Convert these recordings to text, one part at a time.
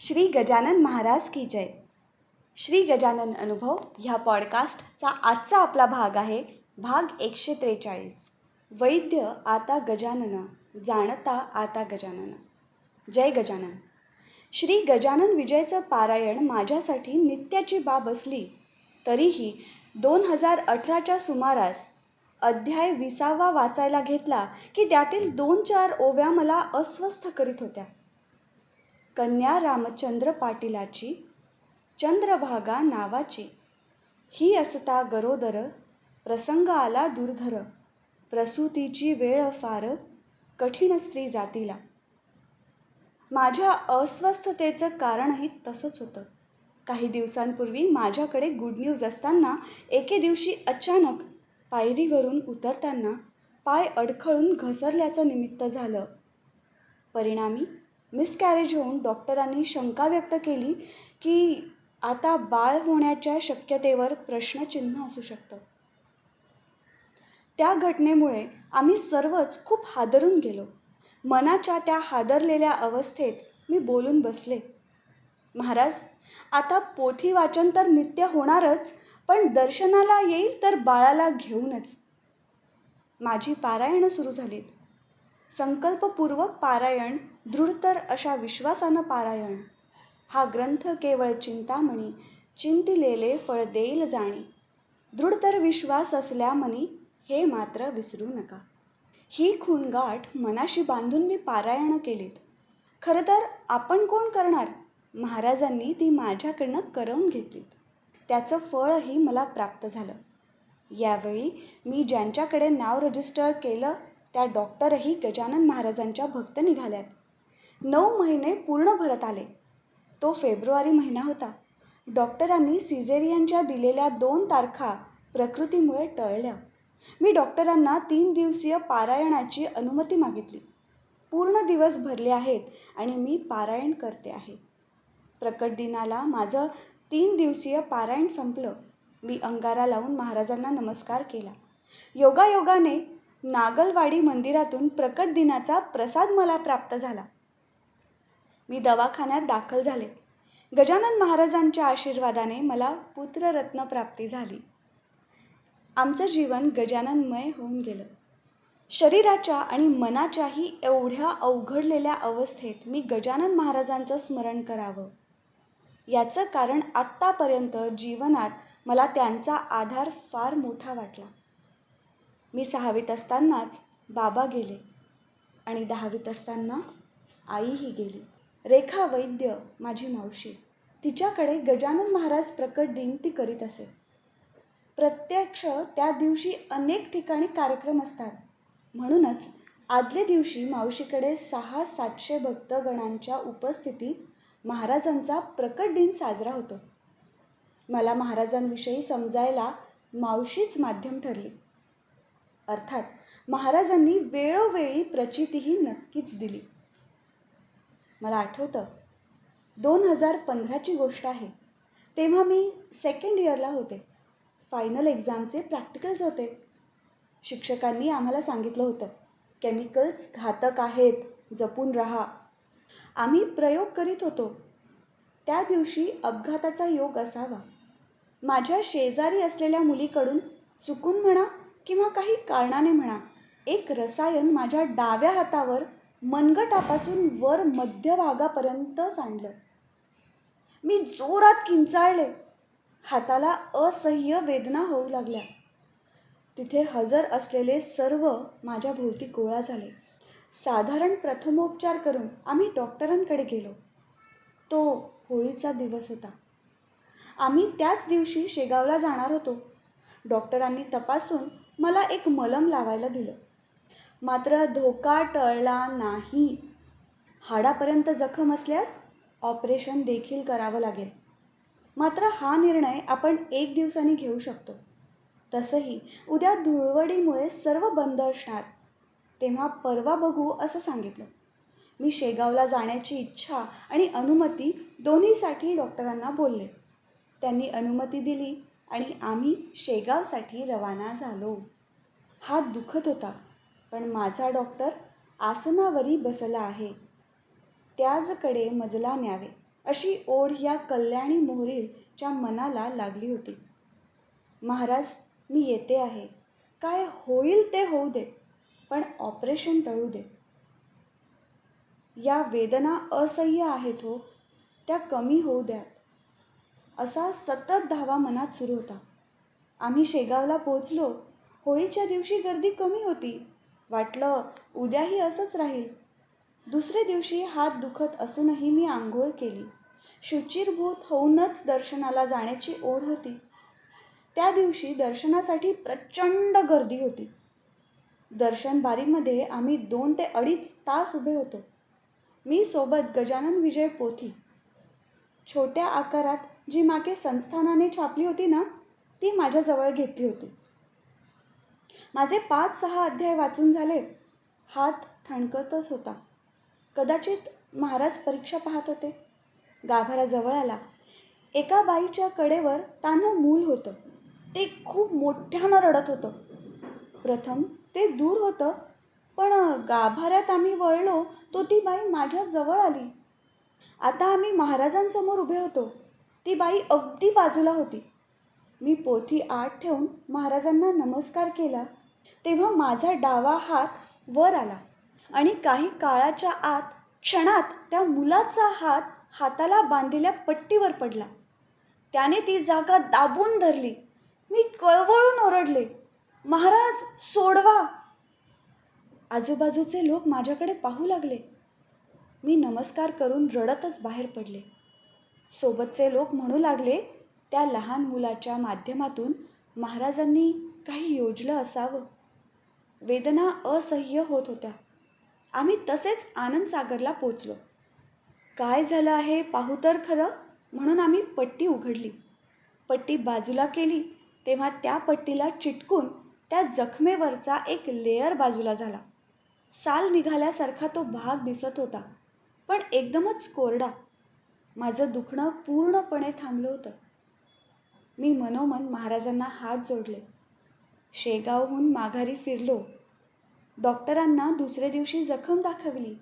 श्री गजानन महाराज की जय. श्री गजानन अनुभव ह्या पॉडकास्टचा आजचा आपला भाग आहे भाग एकशे त्रेचाळीस. वैद्य आता गजानन जाणता आता गजानन. जय गजानन. श्री गजानन विजयचं पारायण माझ्यासाठी नित्याची बाब असली तरीही दोन हजार अठराच्या सुमारास अध्याय विसावा वाचायला घेतला की त्यातील दोन चार ओव्या मला अस्वस्थ करीत होत्या. कन्या रामचंद्र पाटीलाची चंद्रभागा नावाची. ही असता गरोदर प्रसंग आला दुर्धर प्रसूतीची वेळ फार कठीण स्त्री जातीला. माझ्या अस्वस्थतेचं कारणही तसंच होतं. काही दिवसांपूर्वी माझ्याकडे गुड न्यूज असताना एके दिवशी अचानक पायरीवरून उतरताना पाय अडखळून घसरल्याचं निमित्त झालं. परिणामी मिसकॅरेज होऊन डॉक्टरांनी शंका व्यक्त केली की आता बाळ होण्याच्या शक्यतेवर प्रश्नचिन्ह असू शकतं. त्या घटनेमुळे आम्ही सर्वच खूप हादरून गेलो. मनाच्या त्या हादरलेल्या अवस्थेत मी बोलून बसले. महाराज आता पोथी वाचन तर नित्य होणारच पण दर्शनाला येईल तर बाळाला घेऊनच. माझी पारायणं सुरू झालीत. संकल्पपूर्वक पारायण दृढतर अशा विश्वासानं पारायण. हा ग्रंथ केवळ चिंतामणी चिंतिलेले फळ देईल जाणे. दृढतर विश्वास असल्यामणी हे मात्र विसरू नका. ही खूणगाठ मनाशी बांधून मी पारायणं केलीत. खरं तर आपण कोण करणार? महाराजांनी ती माझ्याकडनं करवून घेतलीत. त्याचं फळही मला प्राप्त झालं. यावेळी मी ज्यांच्याकडे नाव रजिस्टर केलं त्या डॉक्टरही गजानन महाराजांच्या भक्त निघाल्यात. नऊ महिने पूर्ण भरत आले. तो फेब्रुवारी महिना होता. डॉक्टरांनी सिझेरियनच्या दिलेल्या दोन तारखा प्रकृतीमुळे टळल्या. मी डॉक्टरांना तीन दिवसीय पारायणाची अनुमती मागितली. पूर्ण दिवस भरले आहेत आणि मी पारायण करते आहे. प्रकट दिनाला माझं तीन दिवसीय पारायण संपलं. मी अंगारा लावून महाराजांना नमस्कार केला. योगायोगाने नागलवाडी मंदिरातून प्रकट दिनाचा प्रसाद मला प्राप्त झाला. मी दवाखान्यात दाखल झाले. गजानन महाराजांच्या आशीर्वादाने मला पुत्ररत्न प्राप्ती झाली. आमचं जीवन गजाननमय होऊन गेलं. शरीराच्या आणि मनाच्याही एवढ्या अवघडलेल्या अवस्थेत मी गजानन महाराजांचं स्मरण करावं. याचं कारण आत्तापर्यंत जीवनात मला त्यांचा आधार फार मोठा वाटला. मी सहावीत असतानाच बाबा गेले आणि दहावीत असताना आईही गेली. रेखा वैद्य माझी मावशी तिच्याकडे गजानन महाराज प्रकट दिन ती करीत असे. प्रत्यक्ष त्या दिवशी अनेक ठिकाणी कार्यक्रम असतात. म्हणूनच आदल्या दिवशी मावशीकडे सहा सातशे भक्तगणांच्या उपस्थितीत महाराजांचा प्रकट दिन साजरा होतो. मला महाराजांविषयी समजायला मावशीच माध्यम ठरली. अर्थात महाराजांनी वेळोवेळी प्रचितीही नक्कीच दिली. मला आठवतं दोन हजार पंधराची गोष्ट आहे. तेव्हा मी सेकंड इयरला होते. फायनल एक्झामचे प्रॅक्टिकल्स होते. शिक्षकांनी आम्हाला सांगितलं होतं केमिकल्स घातक आहेत जपून राहा. आम्ही प्रयोग करीत होतो. त्या दिवशी अपघाताचा योग असावा. माझ्या शेजारी असलेल्या मुलीकडून चुकून म्हणा किंवा काही कारणाने म्हणा एक रसायन माझ्या डाव्या हातावर मनगटापासून वर मध्यभागापर्यंत सांडलं. मी जोरात किंचाळले. हाताला असह्य वेदना होऊ लागल्या. तिथे हजर असलेले सर्व माझ्या भोवती गोळा झाले. साधारण प्रथमोपचार करून आम्ही डॉक्टरांकडे गेलो. तो होळीचा दिवस होता. आम्ही त्याच दिवशी शेगावला जाणार होतो. डॉक्टरांनी तपासून मला एक मलम लावायला दिलं. मात्र धोका टळला नाही. हाडापर्यंत जखम असल्यास ऑपरेशन देखील करावं लागेल. मात्र हा निर्णय आपण एक दिवसांनी घेऊ शकतो. तसंही उद्या धुळवडीमुळे सर्व बंद असणार. तेव्हा परवा बघू असं सांगितलं. मी शेगावला जाण्याची इच्छा आणि अनुमती दोन्हीसाठी डॉक्टरांना बोलले. त्यांनी अनुमती दिली. आणि आम्ही शेगावसाठी रवाना झालो. हात दुखत होता पण माझा डॉक्टर आसनावरी बसला आहे. त्याजकडे मजला न्यावे अशी ओढ या कल्याणी मोहरीच्या मनाला लागली होती. महाराज मी येते आहे. काय होईल ते होऊ दे पण ऑपरेशन टळू दे. या वेदना असह्य आहेत हो त्या कमी होऊ द्यात. असा सतत धावा मनात सुरू होता. आम्ही शेगावला पोचलो होळीच्या दिवशी गर्दी कमी होती. वाटलं उद्याही असंच राहील. दुसऱ्या दिवशी हात दुखत असूनही मी आंघोळ केली. शुचिरभूत होऊनच दर्शनाला जाण्याची ओढ होती. त्या दिवशी दर्शनासाठी प्रचंड गर्दी होती. दर्शन बारीमध्ये आम्ही दोन ते अडीच तास उभे होतो. मी सोबत गजानन विजय पोथी. छोट्या आकारात जी मागे संस्थानाने छापली होती ना ती माझ्याजवळ घेतली होती. माझे पाच सहा अध्याय वाचून झाले हात ठणकतच होता. कदाचित महाराज परीक्षा पाहत होते. गाभारा जवळ आला. एका बाईच्या कडेवर तानं मूल होतं. ते खूप मोठ्यानं रडत होतं. प्रथम ते दूर होतं पण गाभाऱ्यात आम्ही वळलो तो ती बाई माझ्या जवळ आली. आता आम्ही महाराजांसमोर उभे होतो. ती बाई अगदी बाजूला होती. मी पोथी आत ठेवून महाराजांना नमस्कार केला तेव्हा माझा डावा हात वर आला आणि काही काळाच्या आत क्षणात त्या मुलाचा हात हाताला बांधलेल्या पट्टीवर पडला. त्याने ती जागा दाबून धरली. मी कळवळून ओरडले महाराज सोडवा. आजूबाजूचे लोक माझ्याकडे पाहू लागले. मी नमस्कार करून रडतच बाहेर पडले. सोबतचे लोक म्हणू लागले त्या लहान मुलाच्या माध्यमातून महाराजांनी काही योजलं असावं. वेदना असह्य होत होत्या. आम्ही तसेच आनंदसागरला पोचलो. काय झालं आहे पाहू तर खरं म्हणून आम्ही पट्टी उघडली. पट्टी बाजूला केली तेव्हा त्या पट्टीला चिटकून त्या जखमेवरचा एक लेअर बाजूला झाला. साल निघाल्यासारखा तो भाग दिसत होता पण एकदमच कोरडा. माझं दुखणं पूर्णपणे थांबलं होतं. मी मनोमन महाराजांना हात जोडले. शेगावहून माघारी फिरलो. डॉक्टरांना दुसऱ्या दिवशी जखम दाखवली.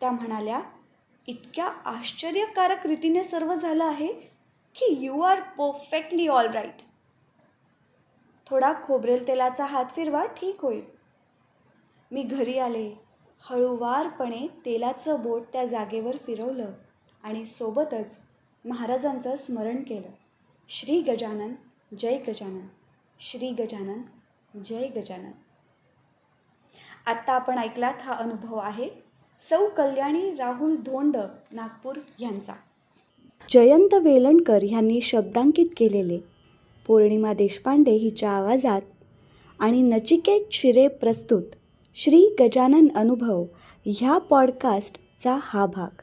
त्या म्हणाल्या इतक्या आश्चर्यकारक रीतीने सर्व झालं आहे की you are perfectly all right. थोडा खोबरेल तेलाचा हात फिरवा ठीक होईल. मी घरी आले. हळूवारपणे तेलाचं बोट त्या जागेवर फिरवलं. आणि सोबतच महाराजांचं स्मरण केलं. श्री गजानन जय गजानन. श्री गजानन जय गजानन. आत्ता आपण ऐकलात हा अनुभव आहे सौ कल्याणी राहुल धोंड नागपूर यांचा. जयंत वेलणकर यांनी शब्दांकित केलेले पौर्णिमा देशपांडे हिच्या आवाजात आणि नचिकेत शिरे प्रस्तुत श्री गजानन अनुभव ह्या पॉडकास्टचा हा भाग.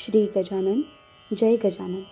श्री गजानन जय गजानन।